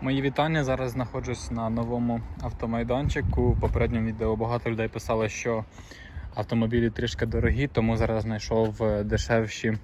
Мої вітання. Зараз знаходжусь на новому автомайданчику. У попередньому відео багато людей писали, що автомобілі трішки дорогі, тому зараз знайшов е, дешевші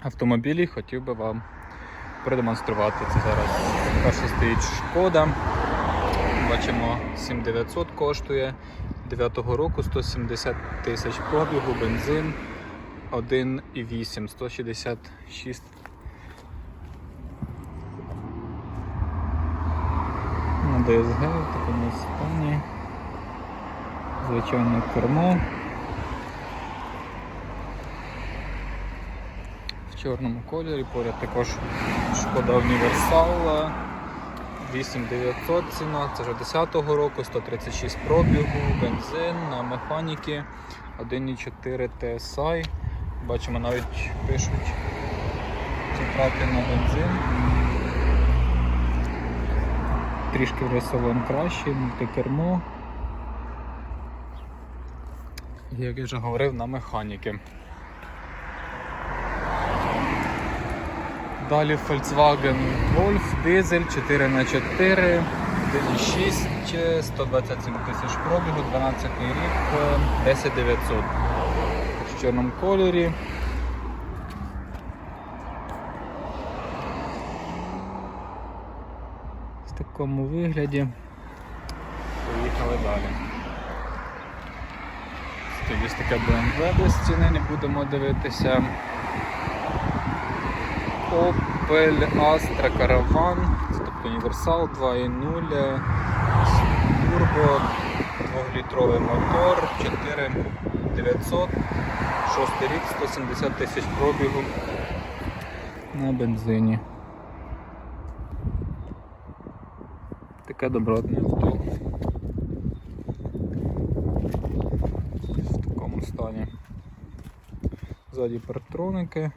автомобілі. Хотів би вам продемонструвати це зараз. Перше стоїть шкода. Бачимо 7900 коштує 9-го року 170 тисяч пробігу, бензин 1,8, 166 ДСГ в такому стані. Звичайне кермо. В чорному кольорі, поряд також шкода універсал. 8900 ціна, це вже 10-го року, 136 пробігу, бензин на механіки 1,4 TSI. Бачимо навіть пишуть затрати на бензин. Трішки вже кращий, мультикермо. Як я вже говорив, на механіки. Далі Volkswagen Golf, дизель 4х4, 1,6, 127 тисяч пробігу, 12 рік, 10900 в чорному кольорі. Такому вигляді. Поїхали далі. Тоді ось таке BMW без ціни, не будемо дивитися. Opel Astra Caravan, тобто універсал 2.0, турбо, 2-літровий мотор, 4900, 6 рік, 170 тисяч пробігу на бензині. Таке добротне авто. В такому стані. Ззаді парктроники.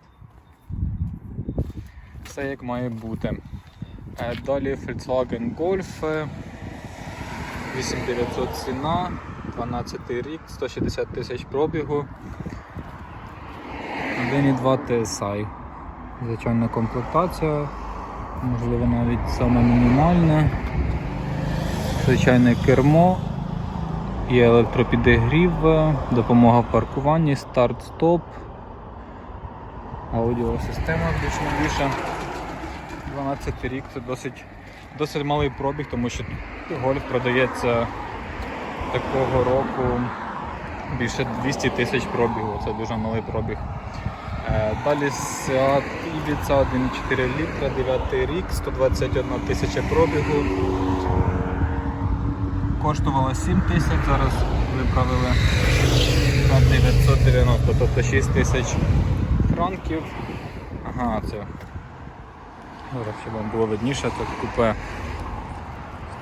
Все як має бути. Е, Далі Volkswagen Golf е, 8900 ціна, 12 рік, 160 тисяч пробігу. 1,2 TSI. Звичайна комплектація, можливо навіть саме мінімальна. Звичайне кермо, є електропідігрів, е, допомога в паркуванні, старт-стоп, аудіосистема більш новіша. 12 рік це досить, досить малий пробіг, тому що гольф продається такого року більше 200 тисяч пробігу, це дуже малий пробіг. Е, Далі Seat Ibiza 1,4 літра, 9 рік, 121 тисяча пробігу. Коштувало 7 тисяч, зараз виправили на 990, тобто 6 тисяч франків. Ага, це Зараз, щоб вам було видніше, тут купе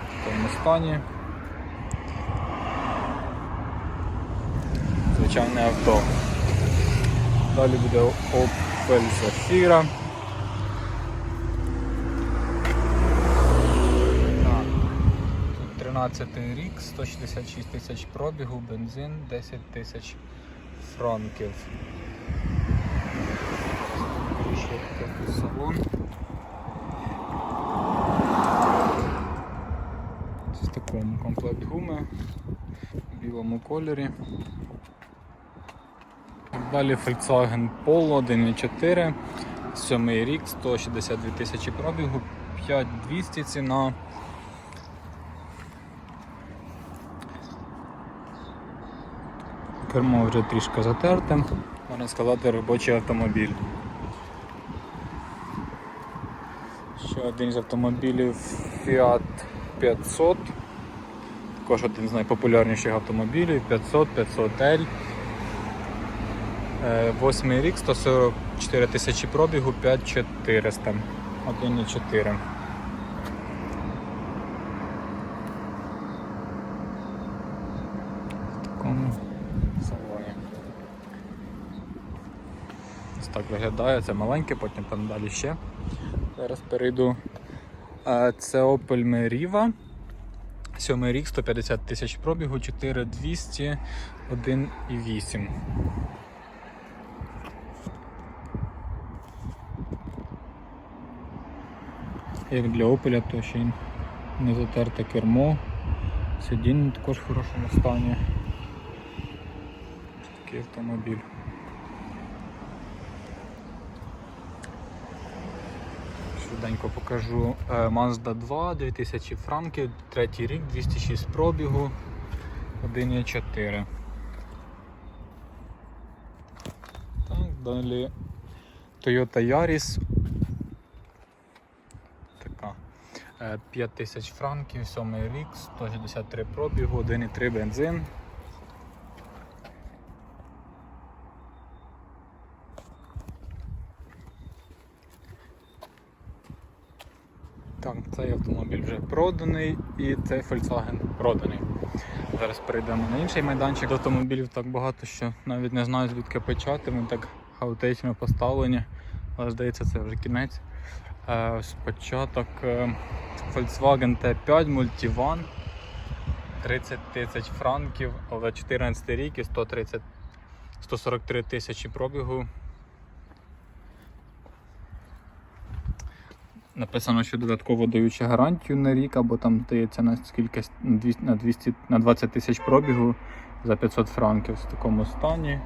в тому стані. Звичайне авто. Далі буде Opel Zafira. 2012 рік, 166 тисяч пробігу, бензин, 10 тисяч франків. салон. В такому комплект гуми в білому кольорі. Далі Volkswagen Polo 1.4, 7 рік, 162 тисячі пробігу, 5200 ціна. Кермо вже трішки затерте, можна сказати робочий автомобіль. Ще один з автомобілів Fiat 500. Також один з найпопулярніших автомобілів 500, 500L. 8 рік, 144 тисячі пробігу, 5400, 1,4. В такому салоні. Ось так виглядає, це маленьке, потім там далі ще. Зараз перейду. Це Opel Meriva. 7 рік, 150 тисяч пробігу, 4200, 1,8. Як для Opel, то ще й не затерте кермо. Сидіння також в хорошому стані. Такий автомобіль. Швиденько покажу Е, Mazda 2, 2000 франків, третій рік, 206 пробігу, 1,4. Так, далі Toyota Yaris. Така. Е, 5000 франків, 7 рік, 163 пробігу, 1,3 бензин. Так, цей автомобіль вже проданий і цей Volkswagen проданий. Зараз перейдемо на інший майданчик. Автомобілів так багато, що навіть не знаю звідки почати. Вони так хаотично поставлені. Але здається, це вже кінець. Е, Спочаток е, Volkswagen T5 Multivan 30 тисяч франків, але 14 рік і 130, 143 тисячі пробігу. Написано, що додатково даючи гарантію на рік, або там здається на скільки на 200, на 20 тисяч пробігу за 500 франків в такому стані.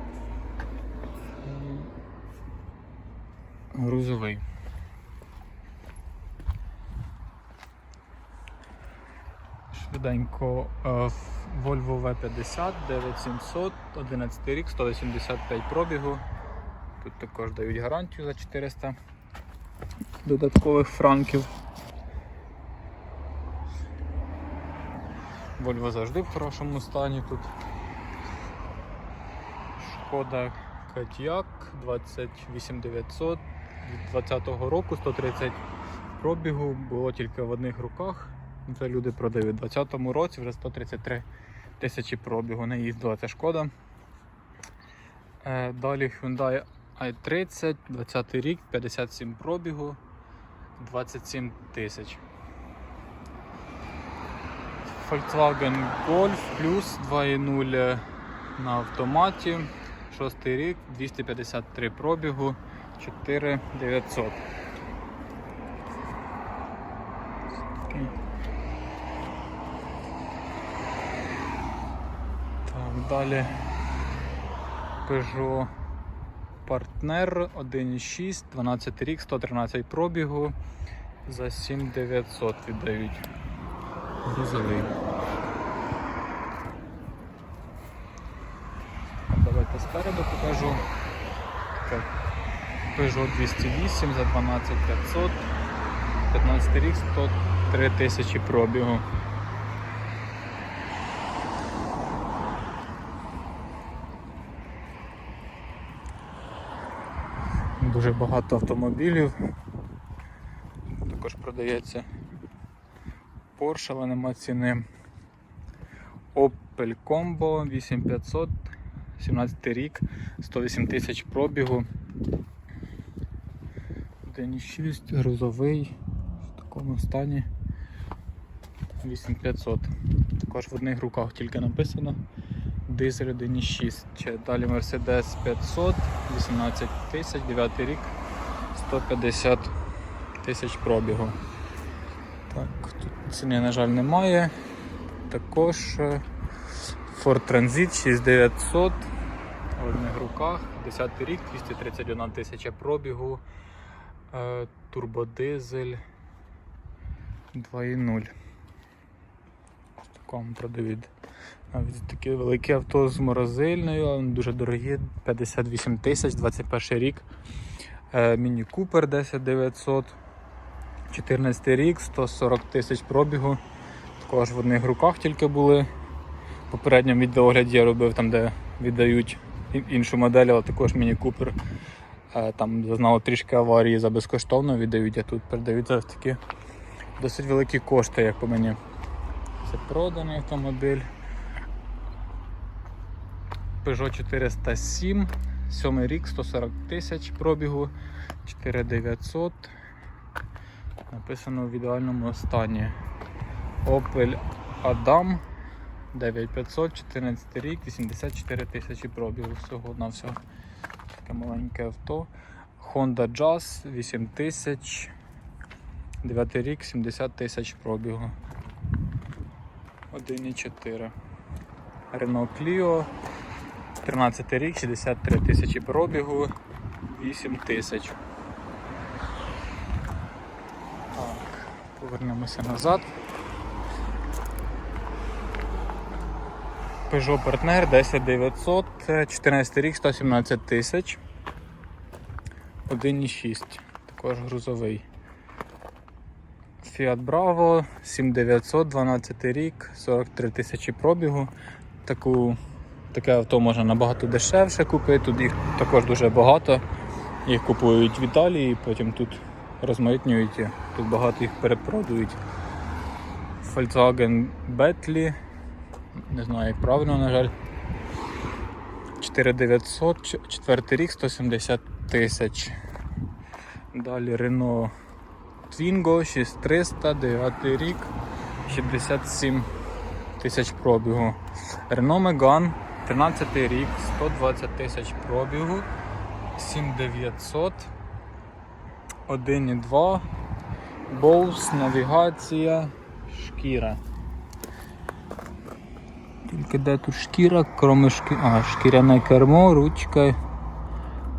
Грузовий. Швиденько е, Volvo V50 9700, 11 рік, 185 пробігу. Тут також дають гарантію за 400 додаткових франків. Volvo завжди в хорошому стані тут. Шкода Кодіак 28900 від 2020 року 130 пробігу було тільки в одних руках. Це люди продають. У 2020 році вже 133 тисячі пробігу. Не їздила ця шкода. Е, Далі Hyundai i30, 20 рік, 57 пробігу, 27 тисяч. Volkswagen Golf Plus 2.0 на автоматі. 6 рік, 253 пробігу, 4900. Такий. Так, далі Peugeot Partner 1.6, 12 рік, 113 пробігу. За 7900 віддають. Грузовий. Давайте спереду покажу. Так. Peugeot 208 за 12500. 15 рік, 103 тисячі пробігу. Дуже багато автомобілів. Також продається Porsche, але нема ціни. Opel Combo 8500, 17 рік, 108 тисяч пробігу. 1.6, грузовий в такому стані 8500. Також в одних руках тільки написано. Дизель 1.6. Далі Mercedes 500, 18 тисяч, 9 рік, 150 тисяч пробігу. Так, тут ціни, на жаль, немає. Також е, Ford Transit 6900 в одних руках, 10 рік, 231 тисяча пробігу, е, турбодизель 2.0. В такому продають. Навіть такі великі авто з морозильною, дуже дорогі, 58 тисяч, 21 рік. Е, Міні Купер 10900, 14 рік, 140 тисяч пробігу. Також в одних руках тільки були. В попередньому відеогляді я робив там, де віддають іншу модель, але також Міні Купер. Е, Там зазнало трішки аварії за безкоштовно віддають, а тут передають за такі досить великі кошти, як по мені. Це проданий автомобіль. Peugeot 407, 7 рік, 140 тисяч пробігу, 4900. Написано в ідеальному стані. Opel Adam 9500, 14 рік, 84 тисячі пробігу всього на всього. Таке маленьке авто. Honda Jazz 8000, 9 рік, 70 тисяч пробігу. 1,4. Renault Clio. 13 рік, 63 тисячі пробігу, 8 тисяч. Так, повернемося назад. Peugeot Partner 10900, 14 рік, 117 тисяч. 1,6, також грузовий. Fiat Bravo 7900, 12 рік, 43 тисячі пробігу. Таку, таке авто можна набагато дешевше купити, тут їх також дуже багато. Їх купують в Італії, потім тут розмитнюють, тут багато їх перепродують. Volkswagen Bentley, не знаю як правильно, на жаль. 4900, 4 рік, 170 тисяч. Далі Renault Twingo 6300, 9 рік, 67 тисяч пробігу. Renault Megane 13 рік, 120 тисяч пробігу, 7900, 1,2, Bose, навігація, шкіра. Тільки де тут шкіра, кроме шкі... А, шкіряне кермо, ручка,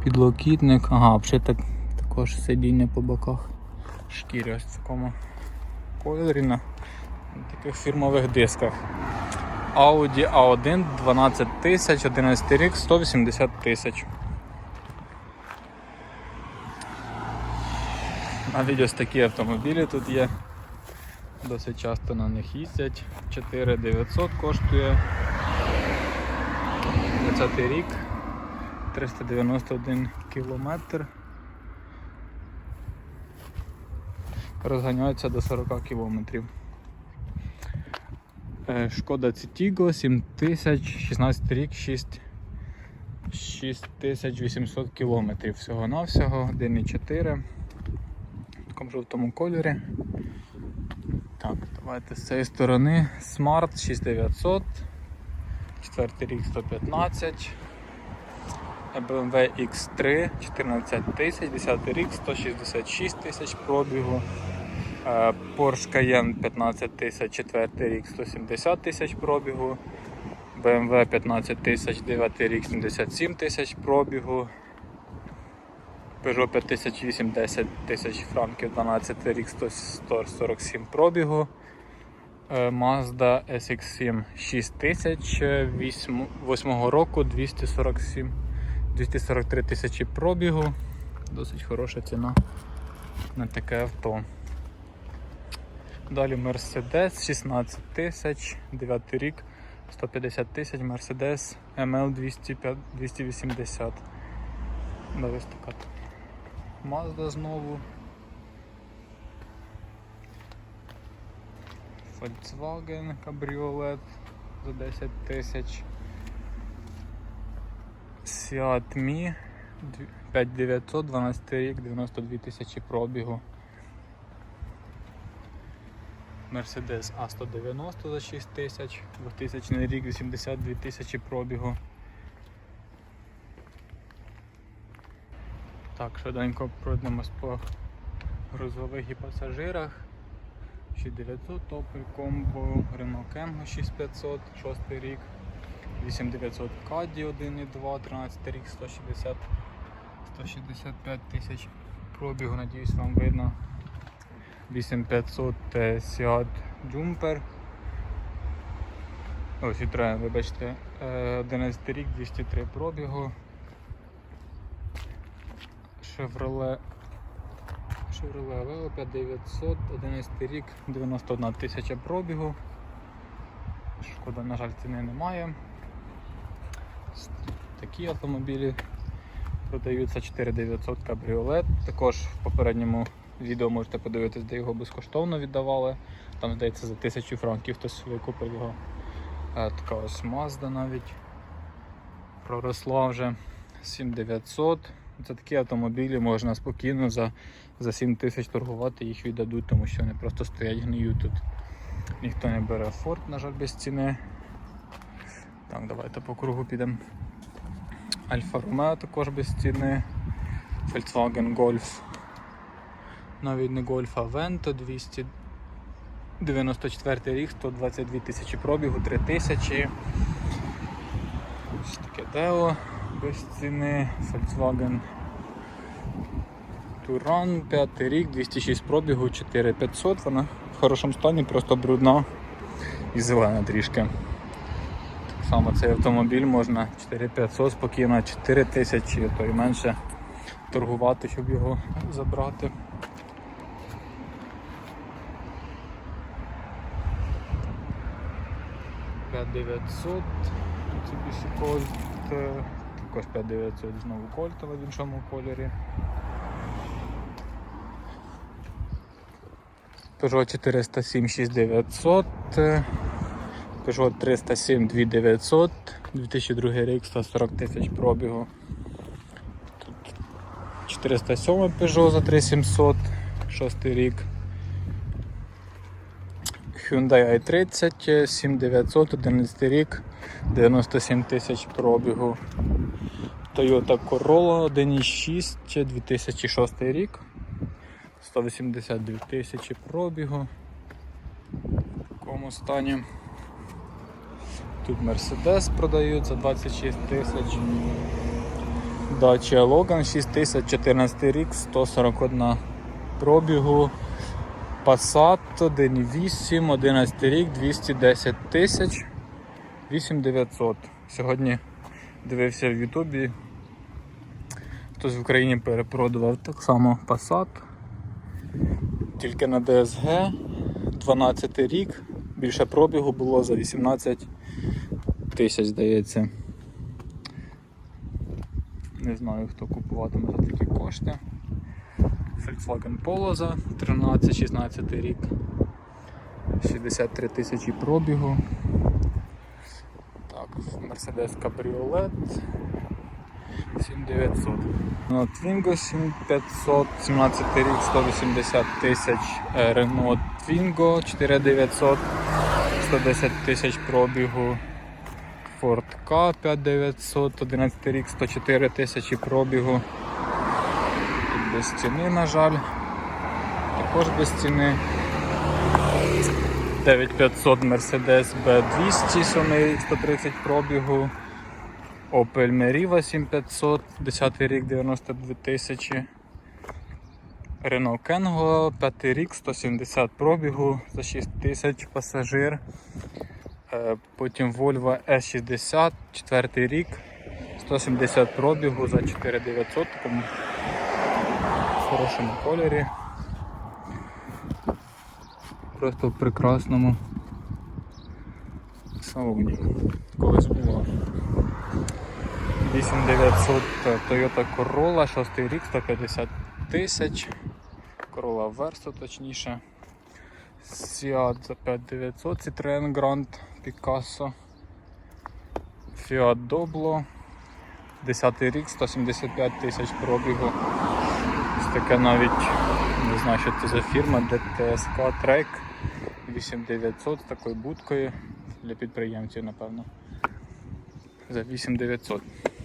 підлокітник. Ага, взагалі так, також сидіння по боках. Шкірі ось в такому кольорі на таких фірмових дисках. Audi A1 12 тисяч, 11 рік, 180 тисяч. Навіть ось такі автомобілі тут є. Досить часто на них їздять. 4900 коштує. 20 рік, 391 кілометр. Розганяється до 40 кілометрів. Е, Шкода Citigo 7000, 16 рік, 6 6800 кілометрів всього-навсього, 1,4 в такому жовтому кольорі. Так, давайте з цієї сторони Smart 6900, 4 рік 115, BMW X3 14 тисяч, 10 рік 166 тисяч пробігу. Е, Porsche Cayenne 15 тисяч, 4 рік 170 тисяч пробігу. BMW 15 тисяч, 9 рік 77 тисяч пробігу. Peugeot 5008 10 тисяч франків, 12 рік 147 пробігу. Е, Mazda SX7 6 тисяч, 8 року 247 243 тисячі пробігу. Досить хороша ціна на таке авто. Далі Mercedes 16 тисяч, 9 рік, 150 тисяч, Mercedes ML 280. Далі ось така Mazda знову. Volkswagen кабріолет за 10 тисяч. Seat Mi 5900, 12 рік, 92 тисячі пробігу. Mercedes A190 за 6 тисяч, 2000 рік, 82 тисячі пробігу. Так, швиденько пройдемось по грузових і пасажирах. 6900 Opel Combo, Renault Kangoo 6500, 6 рік, 8900 Caddy 1.2, 13 рік, 160, 165 тисяч пробігу, надіюсь вам видно. 8500 е, Seat Jumper. О, Citroen, вибачте, Е, 11 рік, 203 пробігу. Chevrolet Chevrolet Aveo 5900, 11 рік, 91 тисяча пробігу. Шкода, на жаль, ціни немає. Такі автомобілі продаються 4900 кабріолет. Також в попередньому відео можете подивитись, де його безкоштовно віддавали. Там, здається, за 1000 франків хтось викупив його. Е, Така ось Mazda навіть проросла вже 7900. Це такі автомобілі можна спокійно за, за 7 тисяч торгувати, їх віддадуть, тому що вони просто стоять гниють тут. Ніхто не бере Ford, на жаль, без ціни. Так, давайте по кругу підемо. Альфа Ромео також без ціни. Volkswagen Golf Навіть не Golf Avento 294 рік, 122 тисячі пробігу, 3 тисячі. Ось таке Део без ціни, Volkswagen Туран, 5 рік, 206 пробігу, 4500, вона в хорошому стані, просто брудна і зелена трішки. Так само цей автомобіль можна 4500 спокійно, 4000, то й менше торгувати, щоб його забрати. П'ять 900 Mitsubishi Colt, також 5900 знову кольтова в іншому кольорі. Peugeot 407 6900, е, Peugeot 307 2900, 2002 рік, 140 тисяч пробігу. Тут 407 Peugeot за 3700, 6 рік. Hyundai i30 7900, 11 рік, 97 тисяч пробігу. Toyota Corolla 1.6 2006 рік. 182 тисячі пробігу. В такому стані. Тут Mercedes продають за 26 тисяч. Dacia Logan 6014 рік, 141 пробігу. Passat 1.8, 11 рік, 210 тисяч, 8900. Сьогодні дивився в Ютубі. Хтось в Україні перепродавав так само Passat. Тільки на DSG 12 рік, більше пробігу було за 18 тисяч, здається. Не знаю, хто купуватиме за такі кошти. Volkswagen Polo за 13-16 рік. 63 тисячі пробігу. Так, Mercedes Cabriolet 7900. Ну, Twingo 7500, 17 рік, 180 тисяч. Е, Renault Twingo 4900, 110 тисяч пробігу. Ford K 5900, 11 рік, 104 тисячі пробігу. Без ціни, на жаль. Також без ціни. 9500 Mercedes B200 7, 130 пробігу. Opel Meriva 7500, 10 рік, 92 тисячі. Renault Kangoo, 5 рік, 170 пробігу за 6 тисяч пасажир. Е, Потім Volvo S60, 4 рік, 170 пробігу за 4900, в такому хорошому кольорі. Просто в прекрасному салоні. Колись було. 8900 Toyota Corolla, 6 рік, 150 тисяч. Corolla Verso точніше. Seat 5900, Citroen Grand Picasso. Fiat Doblo. 10 рік, 175 тисяч пробігу. Ось таке навіть не знаю, що це за фірма, DTSK Trek 8900 з такою будкою для підприємців, напевно. За 8900.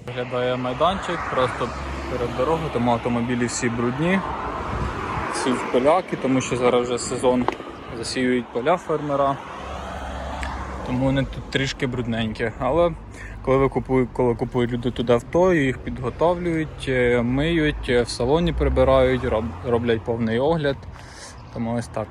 Виглядає майданчик просто перед дорогою, тому автомобілі всі брудні, всі в поляки, тому що зараз вже сезон засіюють поля фермера. Тому вони тут трішки брудненькі. Але коли ви купують, коли купують люди туди авто, їх підготовлюють, е, миють, е, в салоні прибирають, роблять повний огляд. Тому ось так.